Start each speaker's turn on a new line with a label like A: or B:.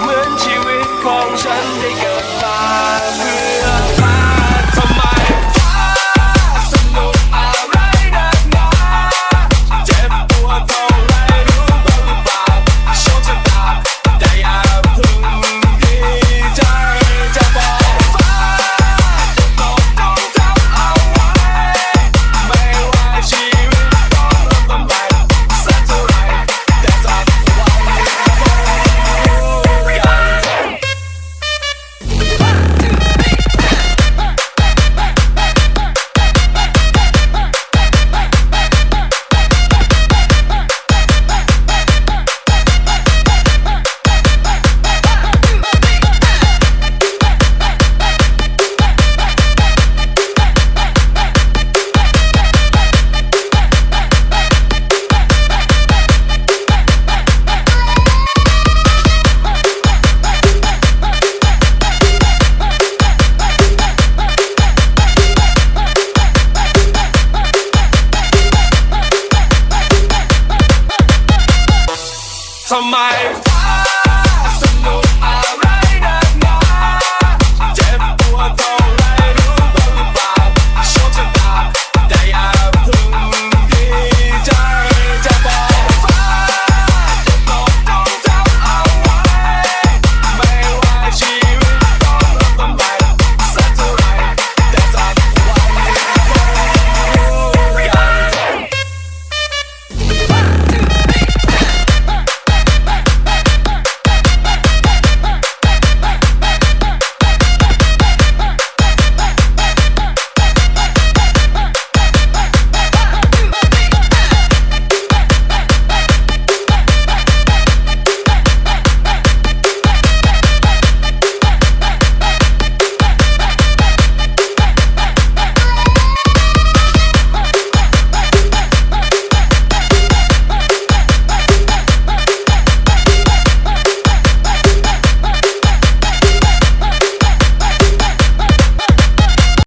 A: เหมือนชีวิตของฉันได้เกิด to my.